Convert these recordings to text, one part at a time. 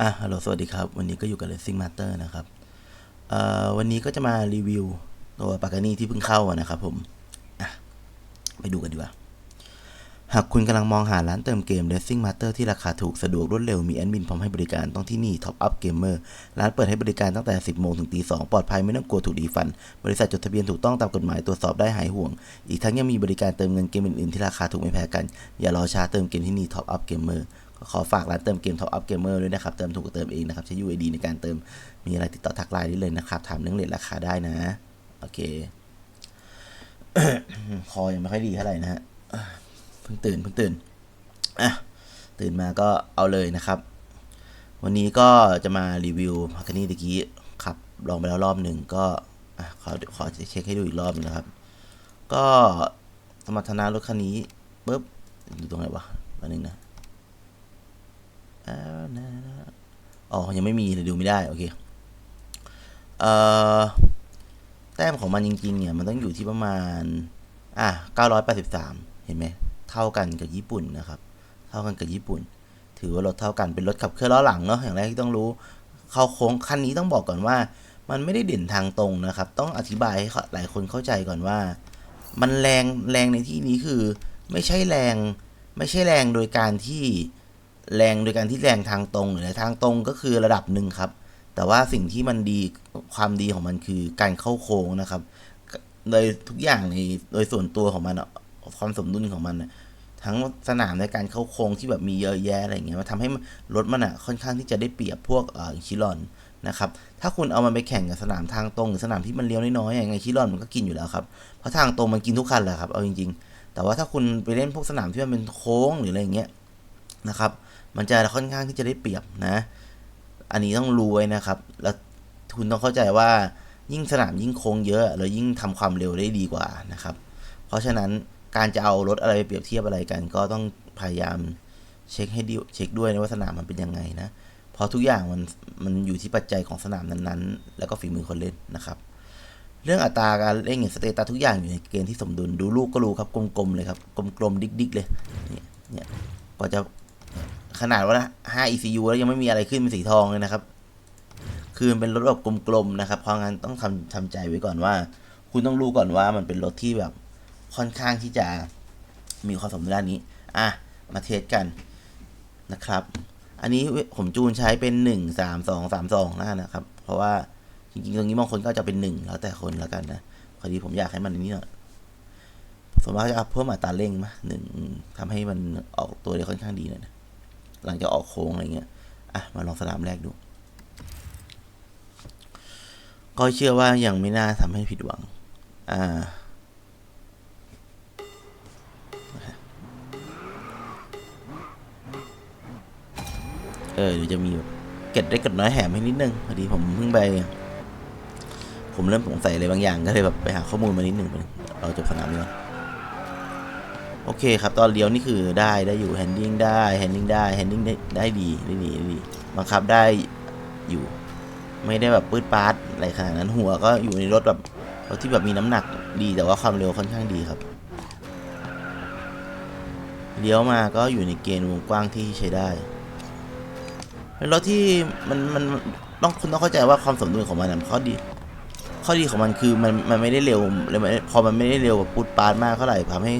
อะฮัลโหลสวัสดีครับ วันนี้ก็อยู่กับ Racing Master นะครับเอ่อวันนี้ก็จะมารีวิวตัวปากกานี่ที่เพิ่งเข้าอะนะครับผมอะไปดูกันดีกว่า หากคุณกำลังมองหาร้านเติมเกม Racing Master ที่ราคาถูกสะดวกรวดเร็วมีแอดมินพร้อมให้บริการต้องที่นี่ Top Up Gamer ร้านเปิดให้บริการตั้งแต่ 10 โมงถึงตี 2 ปลอดภัยไม่ต้องกลัวถูกดีฟัน บริษัทจดทะเบียนถูกต้องตามกฎหมายตรวจสอบได้หายห่วง อีกทั้งยังมีบริการเติมเงินเกมอื่นๆที่ราคาถูกไม่แพ้กัน อย่ารอช้าเติมเกมที่นี่ Top Up Gamer ขอฝากร้านเติมเกม Top Up Gamer ด้วยนะครับ เติมถูกเติมเองนะครับ ใช้ UID ในการเติม มีอะไรติดต่อทักไลน์ได้เลยนะครับ ถามเรื่องเลทราคาได้นะ โอเค คอยังไม่ค่อยดีเท่าไหร่นะฮะ เพิ่งตื่นเพิ่งตื่น อะ ตื่นมาก็เอาเลยนะครับ วันนี้ก็จะมารีวิวพักนี่ตะกี้ขับลองไปแล้วรอบหนึ่งก็ขอขอเช็คให้ดูอีกรอบนึงนะครับ ก็สมรรถนะรถคันนี้ปุ๊บอยู่ตรงไหนวะอันนึงนะ อ๋อ ยังไม่มีเลยดูไม่ได้ โอเค เอ่อ แต้มของมันจริง ๆ เนี่ย มันต้องอยู่ที่ประมาณ อะ983 เห็นไหม เท่ากันกับญี่ปุ่นนะครับ เท่ากันกับญี่ปุ่น ถือว่ารถเท่ากัน เป็นรถขับเคลื่อนล้อหลังเนาะ อย่างแรกที่ต้องรู้ เข้าโค้งคันนี้ต้องบอกก่อนว่า มันไม่ได้เด่นทางตรงนะครับ ต้องอธิบายให้หลายคนเข้าใจก่อนว่า มันแรง แรงในที่นี้คือ ไม่ใช่แรง ไม่ใช่แรงโดยการที่ แรงโดยการที่แรงทางตรงหรือทางตรงก็คือระดับหนึ่งครับ แต่ว่าสิ่งที่มันดีความดีของมันคือการเข้าโค้งนะครับ โดยทุกอย่างในโดยส่วนตัวของมันความสมดุลของมันทั้งสนามในการเข้าโค้งที่แบบมีเยอะแยะอะไรเงี้ยมันทำให้รถมันอะค่อนข้างที่จะได้เปรียบพวกเอ่อชิลอนนะครับ ถ้าคุณเอามันไปแข่งกับสนามทางตรงหรือสนามที่มันเลี้ยวน้อยๆอย่างไงชิลอนมันก็กินอยู่แล้วครับ เพราะทางตรงมันกินทุกคันแหละครับ เอาจริง ๆ แต่ว่าถ้าคุณไปเล่นพวกสนามที่มันเป็นโค้งหรืออะไรเงี้ยนะครับ มันจะค่อนข้างที่จะได้เปรียบนะ อันนี้ต้องรู้ไว้นะครับ แล้วคุณต้องเข้าใจว่ายิ่งสนามยิ่งโค้งเยอะเรายิ่งทำความเร็วได้ดีกว่านะครับ เพราะฉะนั้นการจะเอารถอะไรไปเปรียบเทียบอะไรกัน ก็ต้องพยายามเช็คให้ดีเช็คด้วยนะว่าสนามมันเป็นยังไงนะ เพราะทุกอย่างมันมันอยู่ที่ปัจจัยของสนามนั้นๆ แล้วก็ฝีมือคนเล่นนะครับ เรื่องอัตราการเล่นอย่างสเตตัสทุกอย่างอยู่ในเกณฑ์ที่สมดุล ดูลูกก็รู้ครับกลมๆเลยครับกลมๆดิ๊กๆเลยเนี่ยเนี่ยกว่าจะ ขนาดว่า5 ECU แล้วยังไม่มีอะไรขึ้นเป็นสีทองเลยนะครับ คือมันเป็นรถแบบกลมๆนะครับ เพราะงั้นต้องทำทำใจไว้ก่อนว่า คุณต้องรู้ก่อนว่ามันเป็นรถที่แบบค่อนข้างที่จะมีความสมดุลด้านนี้ อะ มาเทสกันนะครับ อันนี้ผมจูนใช้เป็นหนึ่งสามสองสามสองนะครับ เพราะว่าจริงๆ ตรงนี้บางคนก็จะเป็นหนึ่งแล้วแต่คนแล้วกันนะพอดีผมอยากให้มันนี้หน่อยส่วนมากจะเอาเพิ่มอัตราเร่งมาหนึ่งทำให้มันออกตัวได้ค่อนข้างดีหน่อยนะ หลังจากออกโค้งอะไรเงี้ยอะมาลองสนามแรกดู ก็เชื่อว่ายังไม่น่าทำให้ผิดหวัง อ่าเออเดี๋ยวจะมีแบบเก็ดได้เก็ดน้อยแถมให้นิดนึงพอดีผมเพิ่งไป ผมเริ่มสงสัยอะไรบางอย่างก็เลยแบบไปหาข้อมูลมานิดนึงเราจบสนามนี้ก่อน โอเคครับตอนเลี้ยวนี่คือได้ได้อยู่แฮนดิ้งได้แฮนดิ้งได้แฮนดิ้งได้ได้ดีได้ดีได้ดีบังคับได้อยู่ ไม่ได้แบบปื้ดปาดอะไรขนาดนั้นหัวก็อยู่ในรถแบบรถที่แบบมีน้ำหนักดีแต่ว่าความเร็วค่อนข้างดีครับเลี้ยวมาก็อยู่ในเกณฑ์วงกว้างที่ใช้ได้เป็นรถที่มันมันต้องคุณต้องเข้าใจว่าความสมดุลของมันข้อดี ข้อดีของมันคือมันมันไม่ได้เร็วเลยพอมันไม่ได้เร็วแบบปุดปาดมากเท่าไหร่ทำให้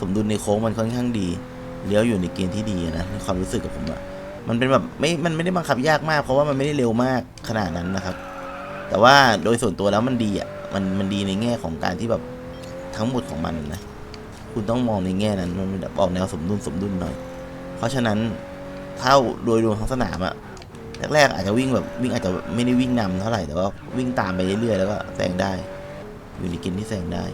สมดุลในโค้งมันค่อนข้างดีเลี้ยวอยู่ในเกณฑ์ที่ดีนะในความรู้สึกกับผมอะมันเป็นแบบไม่ มันไม่ได้บังคับยากมาก เพราะว่ามันไม่ได้เร็วมากขนาดนั้นนะครับ แต่ว่าโดยส่วนตัวแล้วมันดีอะมันมันดีในแง่ของการที่แบบทั้งหมดของมันนะ คุณต้องมองในแง่นั้น มันแบบออกแนวสมดุลสมดุลหน่อย เพราะฉะนั้นถ้าโดยรวมทั้งสนามอะแรกๆอาจจะวิ่งแบบวิ่งอาจจะไม่ได้วิ่งนำเท่าไหร่ แต่ว่าวิ่งตามไปเรื่อยๆแล้วก็แซงได้ อยู่ในเกณฑ์ที่แซงได้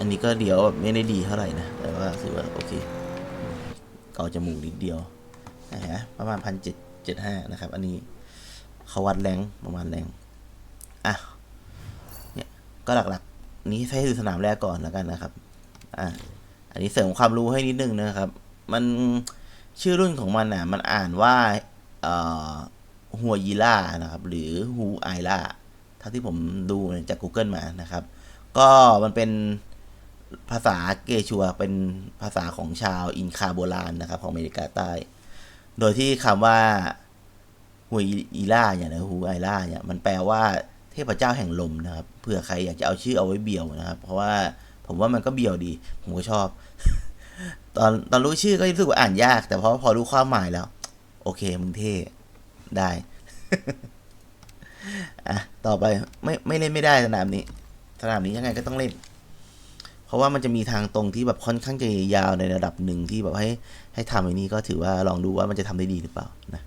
อันนี้ก็เดี๋ยวแบบไม่ได้ดีเท่าไหร่นะ แต่ว่าถือว่าโอเค เกาจมูกนิดเดียวนะฮะประมาณพันเจ็ดเจ็ดห้านะครับ อันนี้เขาวัดแรงประมาณแรงอะเนี่ยก็หลักๆ นี้ให้ดูสนามแรกก่อนแล้วกันนะครับ อะอันนี้เสริมความรู้ให้นิดนึงนะครับ มันชื่อรุ่นของมันอะ มันอ่านว่าเอ่อหัวยีล่านะครับ หรือฮูไอล่าเท่าที่ผมดูจาก Google มานะครับ ก็มันเป็น ภาษาเกชัวเป็นภาษาของชาวอินคาโบราณนะครับ ของอเมริกาใต้ โดยที่คำว่าฮุยอีล่าเนี่ยนะฮูไอล่าเนี่ยมันแปลว่าเทพเจ้าแห่งลมนะครับเผื่อใครอยากจะเอาชื่อเอาไว้เบียวนะครับ เพราะว่าผมว่ามันก็เบียวดี ผมก็ชอบ ตอนตอนรู้ชื่อก็รู้สึกว่าอ่านยาก แต่พอพอรู้ความหมายแล้ว โอเคมึงเท่ได้อะต่อไปไม่ไม่เล่นไม่ได้สนามนี้ สนามนี้ยังไงก็ต้องเล่น เพราะว่ามันจะมีทางตรงที่แบบค่อนข้างจะยาวในระดับหนึ่งที่แบบให้ให้ทำไอ้นี้ก็ถือว่าลองดูว่ามันจะทำได้ดีหรือเปล่านะ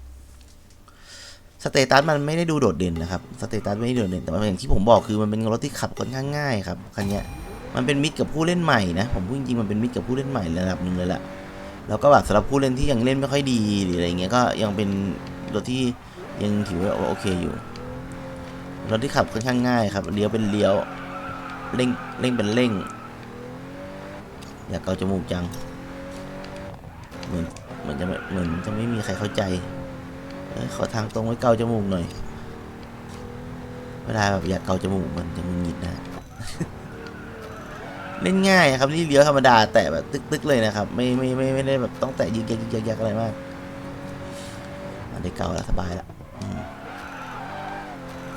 สเตตัสมันไม่ได้ดูโดดเด่นนะครับสเตตัสไม่ได้โดดเด่นแต่ว่าอย่างที่ผมบอกคือมันเป็นรถที่ขับค่อนข้างง่ายครับคันนี้มันเป็นมิตรกับผู้เล่นใหม่นะผมพูดจริงๆมันเป็นมิตรกับผู้เล่นใหม่ระดับหนึ่งเลยแหละแล้วก็แบบสำหรับผู้เล่นที่ยังเล่นไม่ค่อยดีหรืออะไรเงี้ยก็ยังเป็นรถที่ยังถือว่าโอเคอยู่รถที่ขับค่อนข้างง่ายครับเลี้ยวเป็นเลี้ยวเร่งเร่งเป็นเร่ง อยากเกาจมูกจัง เหมือนเหมือนจะเหมือนจะไม่มีใครเข้าใจอขอทางตรงไว้เกาจมูกหน่อย เวลาแบบอยากเกาจมูกมันจะมึนหงิดนะ เล่นง่ายครับนี่เลี้ยวธรรมดาแต่แบบตึกๆเลยนะครับ ไม่ไม่ไม่ไม่ได้แบบต้องแตะยิงยิงยิงยักอะไรมากอันได้เกาแล้วสบายแล้ว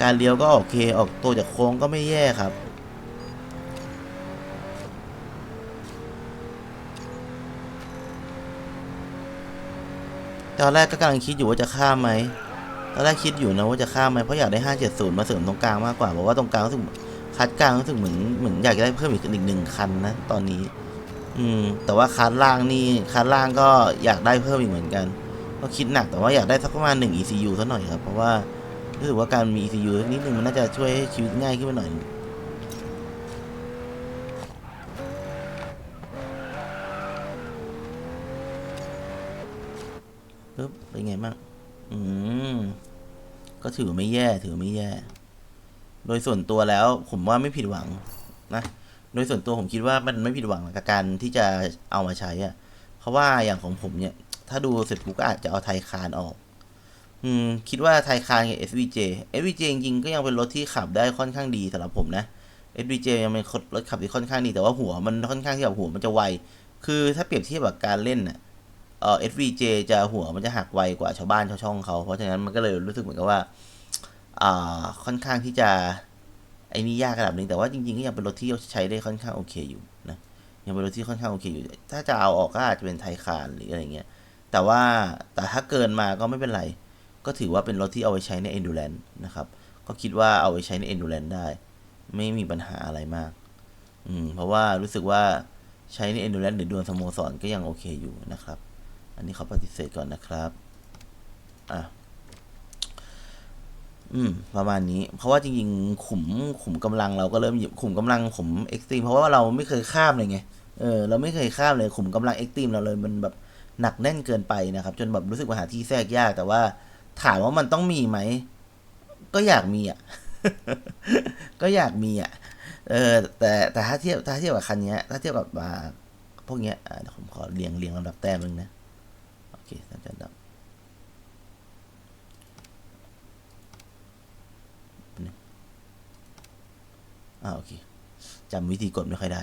การเลี้ยวก็โอเค ออกตัวจากโค้งก็ไม่แย่ครับ ตอนแรกก็กำลังคิดอยู่ว่าจะข้ามไหมตอนแรกคิดอยู่นะว่าจะข้ามไหมเพราะอยากได้570มาเสริมตรงกลางมากกว่าเพราะว่าตรงกลางรู้สึกคัดกลางรู้สึกเหมือนเหมือนอยากได้เพิ่มอีกอีกหนึ่งคันนะตอนนี้ อืม แต่ว่าคันล่างนี่คันล่างก็อยากได้เพิ่มอีกเหมือนกัน ก็คิดหนักแต่ว่าอยากได้สักประมาณ1 ECU สักหน่อยครับเพราะว่ารู้สึกว่าการมี ECU นิดนึงมันน่าจะช่วยให้ชีวิตง่ายขึ้นมาหน่อย เป็นไงบ้าง อืม ก็ถือไม่แย่ ถือไม่แย่ โดยส่วนตัวแล้ว ผมว่าไม่ผิดหวังนะ โดยส่วนตัวผมคิดว่ามันไม่ผิดหวังกับการที่จะเอามาใช้อะเพราะว่าอย่างของผมเนี่ย ถ้าดูเสร็จปุ๊บก็อาจจะเอาไทคานออก อืม คิดว่าไทคานกับ SVJ SVJ จริงๆก็ยังเป็นรถที่ขับได้ค่อนข้างดีสำหรับผมนะ SVJ ยังเป็นรถขับที่ค่อนข้างดีแต่ว่าหัวมันค่อนข้างที่แบบหัวมันจะไว คือถ้าเปรียบเทียบกับการเล่นน่ะ เอ่อ SVJ จะหัวมันจะหักไวกว่าชาวบ้านชาวช่องเขา เพราะฉะนั้นมันก็เลยรู้สึกเหมือนกับว่าอ่าค่อนข้างที่จะไอ้นี่ยากระดับหนึ่งแต่ว่าจริงๆก็ยังเป็นรถที่ใช้ได้ค่อนข้างโอเคอยู่นะยังเป็นรถที่ค่อนข้างโอเคอยู่ ถ้าจะเอาออกก็อาจจะเป็นไทยคานหรืออะไรเงี้ยแต่ว่าแต่ถ้าเกินมาก็ไม่เป็นไร ก็ถือว่าเป็นรถที่เอาไว้ใช้ใน endurance นะครับก็คิดว่าเอาไว้ใช้ใน endurance ได้ ไม่มีปัญหาอะไรมาก อืมเพราะว่ารู้สึกว่าใช้ใน endurance หรือดวลสโมสรก็ยังโอเคอยู่นะครับ อันนี้เขาปฏิเสธก่อนนะครับอะอืมประมาณนี้ เพราะว่าจริงๆขุมขุมกำลังเราก็เริ่มหยิบขุมกำลังผมเอ็กซ์ตรีมเพราะว่าเราไม่เคยข้ามเลยไงเออเราไม่เคยข้ามเลยขุมกำลังเอ็กซ์ตรีมเราเลยมันแบบหนักแน่นเกินไปนะครับ จนแบบรู้สึกว่าหาที่แทรกยาก แต่ว่าถามว่ามันต้องมีไหม ก็อยากมีอะ ก็อยากมีอะ เออ แต่แต่ถ้าเทียบถ้าเทียบกับคันนี้ถ้าเทียบกับอ่าพวกเนี้ยเดี๋ยวผมขอเรียงเรียงลำดับแต้มนึงนะ เคตาจันดับอ่าโอเคจำวิธีกดไม่ค่อยได้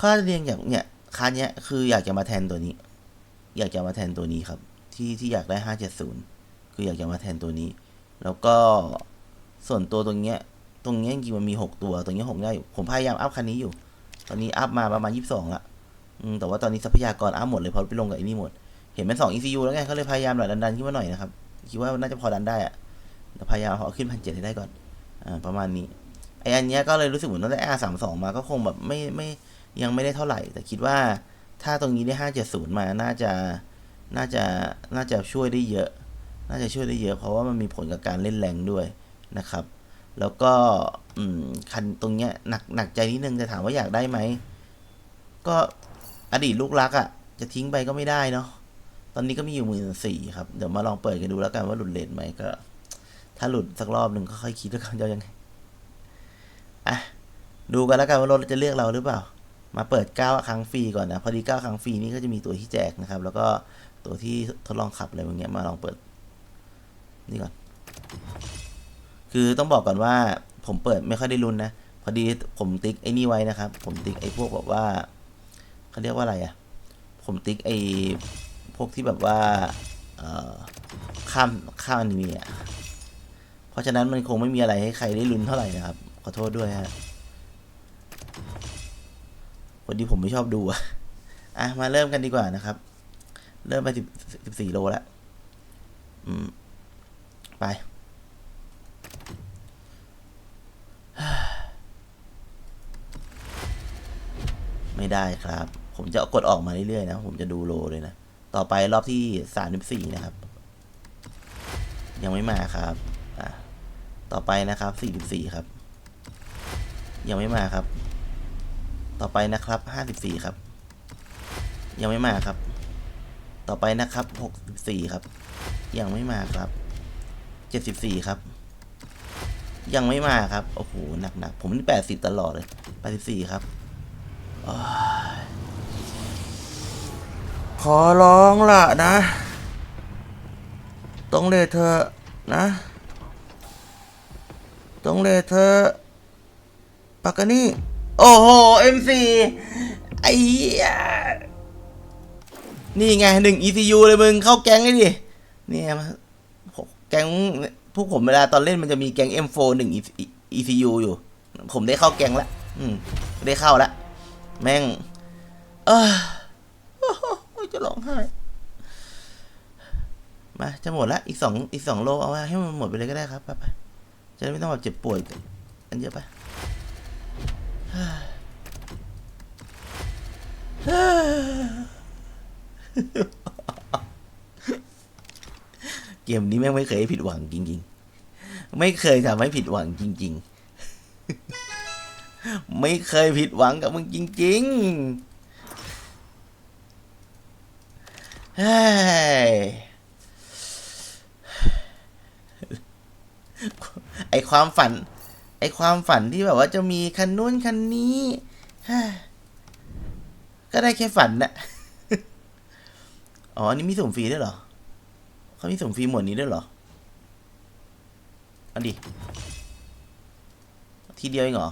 ข้อเรียงอย่างเนี่ยคันเนี้ยคืออยากจะมาแทนตัวนี้ อยากจะมาแทนตัวนี้ครับ ที่ที่อยากได้ห้าเจ็ดศูนย์คืออยากจะมาแทนตัวนี้ แล้วก็ส่วนตัวตรงเนี้ย ตรงเนี้ยจริงมันมีหกตัว ตรงเนี้ยหกได้อยู่ผมพยายามอัพคันนี้อยู่ ตอนนี้อัพมาประมาณยี่สิบสองละแต่ว่าตอนนี้ทรัพยากรอัพหมดเลยเพราะไปลงกับไอ้นี่หมด เห็นเป็นสอง ECU แล้วไงก็เลยพยายามแบบดันๆขึ้นมาหน่อยนะครับ คิดว่าน่าจะพอดันได้อะพยายามเอาขึ้นพันเจ็ดให้ได้ก่อน อ่า ประมาณนี้ ไออันเนี้ยก็เลยรู้สึกเหมือนตั้งแต่ R สามสองมาก็คงแบบไม่ไม่ยังไม่ได้เท่าไหร่ แต่คิดว่าถ้าตรงนี้ได้ห้าเจ็ดศูนย์มา น่าจะ น่าจะ น่าจะช่วยได้เยอะ น่าจะช่วยได้เยอะ เพราะว่ามันมีผลกับการเล่นแรงด้วยนะครับ แล้วก็ อืม คันตรงเนี้ยหนักหนักใจนิดนึงจะถามว่าอยากได้ไหม ก็อดีตลูกรักอะ่ะ จะทิ้งไปก็ไม่ได้เนาะ ตอนนี้ก็มีอยู่หมื่นสี่ครับ เดี๋ยวมาลองเปิดกันดูแล้วกันว่าหลุดเลทไหมก็ ถ้าหลุดสักรอบหนึ่งก็ค่อยคิดแล้วกันจะยังไงอะดูกันแล้วกันว่ารถจะเลือกเราหรือเปล่า มาเปิด 9 ครั้งฟรีก่อนนะพอดี 9 ครั้งฟรีนี่ก็จะมีตัวที่แจกนะครับ แล้วก็ตัวที่ทดลองขับอะไรพวกเนี้ยมาลองเปิด นี่ก่อน คือต้องบอกก่อนว่าผมเปิดไม่ค่อยได้ลุ้นนะพอดีผมติ๊กไอ้นี่ไว้นะครับ ผมติ๊กไอ้พวกแบบว่าเขาเรียกว่าอะไรอะผมติ๊กไอ้ พวกที่แบบว่าข้ามข้ามอนิเมะเพราะฉะนั้นมันคงไม่มีอะไรให้ใครได้ลุ้นเท่าไหร่นะครับ ขอโทษด้วยฮะพอดีผมไม่ชอบดูอะอะมาเริ่มกันดีกว่านะครับ เริ่มไปสิบสิบสี่โลแล้วอืม ไปไม่ได้ครับ ผมจะกดออกมาเรื่อยๆนะ ผมจะดูโลเลยนะ ต่อไปรอบที่สามสิบสี่นะครับ ยังไม่มาครับอะต่อไปนะครับสี่สิบสี่ครับ ยังไม่มาครับ ต่อไปนะครับห้าสิบสี่ครับ ยังไม่มาครับ ต่อไปนะครับหกสิบสี่ครับ ยังไม่มาครับเจ็ดสิบสี่ครับยังไม่มาครับ โอ้โห หนักๆ ผมนี่แปดสิบตลอดเลยแปดสิบสี่ครับ อ้ยขอร้องล่ะนะ ต้องเลยเธอนะ ต้องเลยเธอปากกานี่ โอ้โห MC ไอ้เหี้นี่ไงหนึ่ง ECU เลยมึง เข้าแก๊งเลยดิเนี่ยมาแก๊งพวกผมเวลาตอนเล่นมันจะมีแก๊ง M4 หนึ่ง ECU อยู่ ผมได้เข้าแก๊งละ อืม ได้เข้าละ แม่ง เออ จะร้องไห้ มา จะหมดละ อีกสองอีกสองโลเอาไว้ให้มันหมดไปเลยก็ได้ครับไปไปจะได้ไม่ต้องแบบเจ็บป่วยกันเยอะไปเกมนี้แม่งไม่เคยผิดหวังจริง ๆ ไม่เคยทำให้ผิดหวังจริง ๆ ไม่เคยผิดหวังกับมึงจริง ๆ เฮ้ยไอความฝัน ไอความฝันที่แบบว่าจะมีคันนู้นคันนี้ก็ได้แค่ฝันนะอ๋ออันนี้มีสุ่มฟรีด้วยเหรอเขามีสุ่มฟรีหมวดนี้ด้วยเหรอเอาดิ ทีเดียวเองเหรอ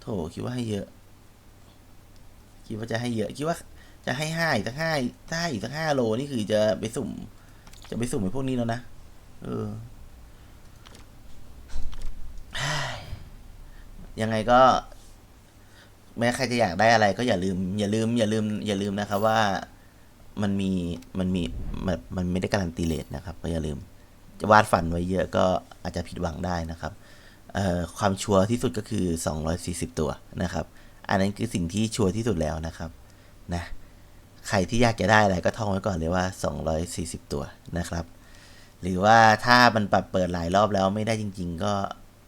โถคิดว่าให้เยอะ คิดว่าจะให้เยอะ คิดว่า จะให้ห้าอีกสักห้าถ้าให้อีกสักห้าโลนี่คือจะไปสุ่ม จะไปสุ่มไอ้พวกนี้แล้วนะ เออ ยังไงก็ แม้ใครจะอยากได้อะไรก็อย่าลืม อย่าลืม อย่าลืม อย่าลืมนะครับว่ามันมีมันมีมันมันไม่ได้การันตีเลทนะครับ ก็อย่าลืม จะวาดฝันไว้เยอะก็อาจจะผิดหวังได้นะครับเอ่อความชัวร์ที่สุดก็คือ 240 ตัวนะครับ อันนั้นคือสิ่งที่ชัวร์ที่สุดแล้วนะครับ นะ ใครที่อยากจะได้อะไรก็ท่องไว้ก่อนเลยว่า 240 ตัวนะครับ หรือว่าถ้ามันปรับเปิดหลายรอบแล้วไม่ได้จริง ๆ ก็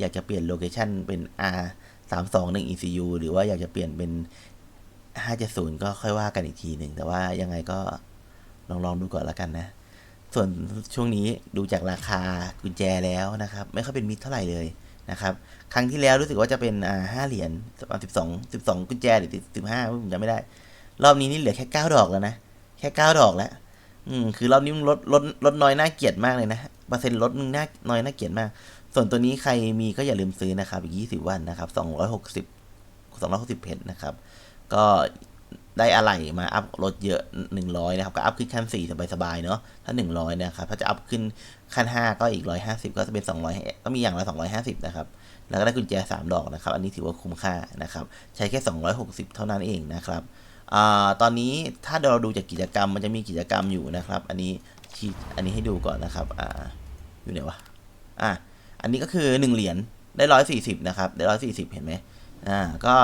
อยากจะเปลี่ยนโลเคชันเป็น R 3 2 1 ECU หรือว่าอยากจะเปลี่ยนเป็น 570 ก็ค่อยว่ากันอีกทีหนึ่ง แต่ว่ายังไงก็ลองลองดูก่อนละกันนะ ส่วนช่วงนี้ดูจากราคากุญแจแล้วนะครับ ไม่ค่อยเป็นมิตรเท่าไหร่เลยนะครับ ครั้งที่แล้วรู้สึกว่าจะเป็นอ่าห้าเหรียญสิบสองสิบสองกุญแจหรือสิบห้าผมจำไม่ได้ รอบนี้นี่เหลือแค่เก้าดอกแล้วนะ แค่เก้าดอกแล้ว อืม คือรอบนี้มึงลดลดลดน้อยน่าเกลียดมากเลยนะเปอร์เซ็นต์ลดมึงน่าน้อยน่าเกลียดมาก ส่วนตัวนี้ใครมีก็อย่าลืมซื้อนะครับ อีกยี่สิบวันนะครับสองร้อยหกสิบสองร้อยหกสิบเพชรนะครับ ก็ได้อะไรมาอัพรถเยอะหนึ่งร้อยนะครับ ก็อัพขึ้นขั้นสี่สบายๆเนาะถ้าหนึ่งร้อยนะครับ ถ้าจะอัพขึ้นขั้นห้าก็อีกร้อยห้าสิบก็จะเป็นสองร้อยก็มีอย่างละสองร้อยห้าสิบนะครับ แล้วก็ได้กุญแจสามดอกนะครับ อันนี้ถือว่าคุ้มค่านะครับ ใช้แค่สองร้อยหกสิบเท่านั้นเองนะครับ ตอนนี้ถ้าเราดูจากกิจกรรมมันจะมีกิจกรรมอยู่นะครับ อันนี้ที่อันนี้ให้ดูก่อนนะครับอ่าอยู่ไหนวะอะอันนี้ก็คือหนึ่งเหรียญได้ร้อยสี่สิบนะครับ ได้ร้อยสี่สิบเห็นไหมอ่าก็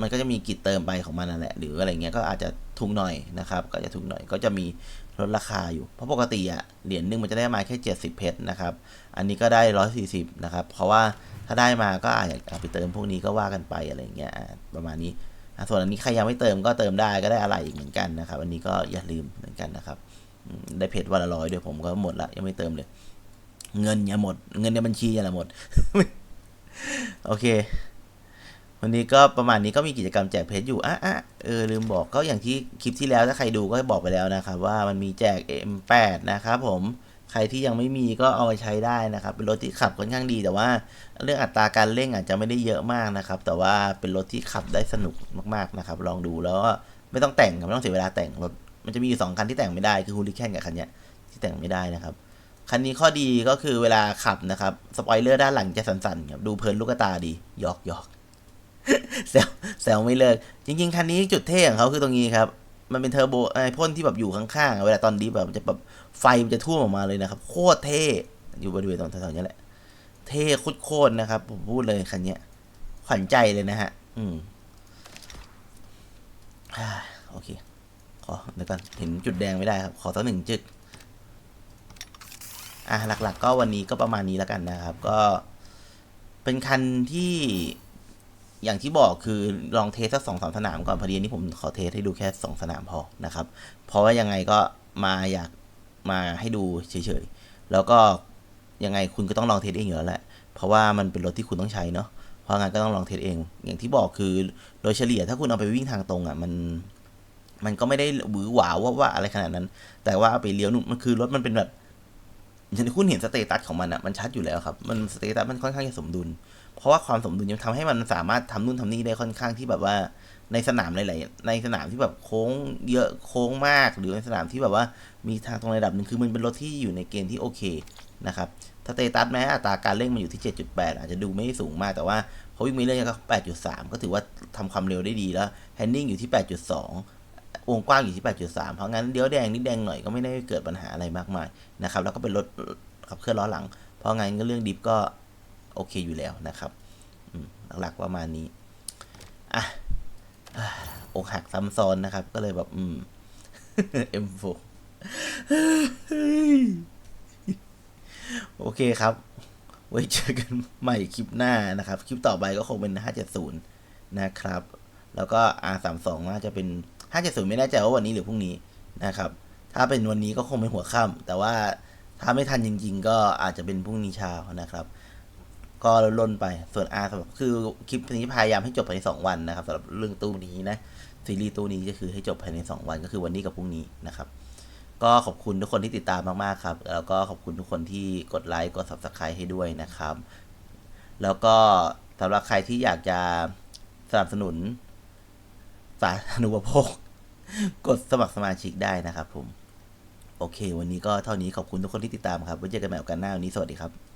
มันก็จะมีกิจเติมไปของมันนั่นแหละ หรืออะไรเงี้ยก็อาจจะถูกหน่อยนะครับ ก็จะถูกหน่อยก็จะมีลดราคาอยู่ เพราะปกติอะเหรียญหนึงมันจะได้มาแค่เจ็ดสิบเพชรนะครับ อันนี้ก็ได้ร้อยสี่สิบนะครับ เพราะว่าถ้าได้มาก็อาจจะไปเติมพวกนี้ก็ว่ากันไปอะไรเงี้ยประมาณนี้ ส่วนอันนี้ใครยังไม่เติมก็เติมได้ก็ได้อะไรอีกเหมือนกันนะครับ อันนี้ก็อย่าลืมเหมือนกันนะครับ ได้เพชรวันละร้อยด้วยผมก็หมดละยังไม่เติมเลย เงินอย่าหมด เงินในบัญชีอย่าละหมด โอเค วันนี้ก็ประมาณนี้ก็มีกิจกรรมแจกเพชรอยู่อะอะเออลืมบอกก็อย่างที่คลิปที่แล้วถ้าใครดูก็บอกไปแล้วนะครับ ว่ามันมีแจก M8 นะครับผม ใครที่ยังไม่มีก็เอาไปใช้ได้นะครับ เป็นรถที่ขับค่อนข้างดี แต่ว่าเรื่องอัตราการเร่งอาจจะไม่ได้เยอะมากนะครับ แต่ว่าเป็นรถที่ขับได้สนุกมากๆนะครับ ลองดูแล้วก็ไม่ต้องแต่งไม่ต้องเสียเวลาแต่งรถ มันจะมีอยู่สองคันที่แต่งไม่ได้คือฮูลิแคนกับคันเนี้ยที่แต่งไม่ได้นะครับ คันนี้ข้อดีก็คือเวลาขับนะครับ สปอยเลอร์ด้านหลังจะสั่นๆครับดูเพลินลูกตาดียอกยอกแซวแซวไม่เลิก จริง ๆ คันนี้จุดเท่ของเขาคือตรงนี้ครับ มันเป็นเทอร์โบไอพ่นที่แบบอยู่ข้างๆ เวลาตอนดีแบบจะแบบ ไฟมันจะท่วมออกมาเลยนะครับ โคตรเท่ อยู่บริเวณตรงแถวๆนี้แหละ เท่โคตรๆนะครับ ผมพูดเลยคันเนี้ย ขวัญใจเลยนะฮะ อืมโอเค ขอเดี๋ยวก่อนเห็นจุดแดงไม่ได้ครับ ขอสักหนึ่งจุด อะ หลักๆ ก็วันนี้ก็ประมาณนี้แล้วกันนะครับ ก็เป็นคันที่อย่างที่บอกคือลองเทสสักสองสามสนามก่อนพอดีนนี้ผมขอเทสให้ดูแค่สองสนามพอนะครับ เพราะว่ายังไงก็มาอยาก มาให้ดูเฉยๆ แล้วก็ยังไงคุณก็ต้องลองเทสเองอยู่แล้วแหละ เพราะว่ามันเป็นรถที่คุณต้องใช้เนาะ เพราะงั้นก็ต้องลองเทสเอง อย่างที่บอกคือโดยเฉลี่ยถ้าคุณเอาไปวิ่งทางตรงอะมันมันก็ไม่ได้หวือหวาว่าว่าอะไรขนาดนั้น แต่ว่าเอาไปเลี้ยวนู่นมันคือรถมันเป็นแบบอย่างที่คุณเห็นสเตตัสของมันอะมันชัดอยู่แล้วครับ มันสเตตัสมันค่อนข้างจะสมดุล เพราะว่าความสมดุลยังทำให้มันสามารถทำนู่นทำนี่ได้ค่อนข้างที่แบบว่า ในสนามหลายๆในสนามที่แบบโค้งเยอะโค้งมาก หรือในสนามที่แบบว่ามีทางตรงระดับหนึ่งคือมันเป็นรถที่อยู่ในเกณฑ์ที่โอเคนะครับสเตตัสแม้อัตราการเร่งมันอยู่ที่ 7.8 อาจจะดูไม่สูงมากแต่ว่าพอวิ่งมีเรื่อยก็ 8.3 ก็ถือว่าทำความเร็วได้ดีแล้วแฮนดิ้งอยู่ที่ 8.2 วงกว้างอยู่ที่ 8.3 เพราะงั้นเลี้ยวแดงนิดแดงหน่อยก็ไม่ได้เกิดปัญหาอะไรมากมายนะครับแล้วก็เป็นรถขับเคลื่อนล้อหลัง เพราะงั้นก็เรื่องดิฟก็โอเคอยู่แล้วนะครับหลักๆประมาณนี้อะ อกหักซ้ำซ้อนนะครับ ก็เลยแบบ อืม M4 โอเคครับ ไว้เจอกันใหม่คลิปหน้านะครับ คลิปต่อไปก็คงเป็น 570 นะครับ แล้วก็ R32 น่าจะเป็น 570 ไม่แน่ใจว่าวันนี้หรือพรุ่งนี้นะครับ ถ้าเป็นวันนี้ก็คงเป็นหัวค่ำแต่ว่าถ้าไม่ทันจริง ๆ ก็อาจจะเป็นพรุ่งนี้เช้านะครับ ก็ล่นไป ส่วน R สำหรับคือคลิปนี้พยายามให้จบภายใน 2 วันนะครับสำหรับเรื่องตู้นี้นะซีรีส์ตู้นี้ก็คือให้จบภายใน 2 วันก็คือวันนี้กับพรุ่งนี้นะครับก็ขอบคุณทุกคนที่ติดตามมากๆครับ แล้วก็ขอบคุณทุกคนที่กดไลค์กด subscribe ให้ด้วยนะครับ แล้วก็สำหรับใครที่อยากจะสนับสนุนสาธารณูปโภค กดสมัครสมาชิกได้นะครับผม โอเค วันนี้ก็เท่านี้ขอบคุณทุกคนที่ติดตามครับไว้เจอกันใหม่โอกาสหน้าวันนี้สวัสดีครับ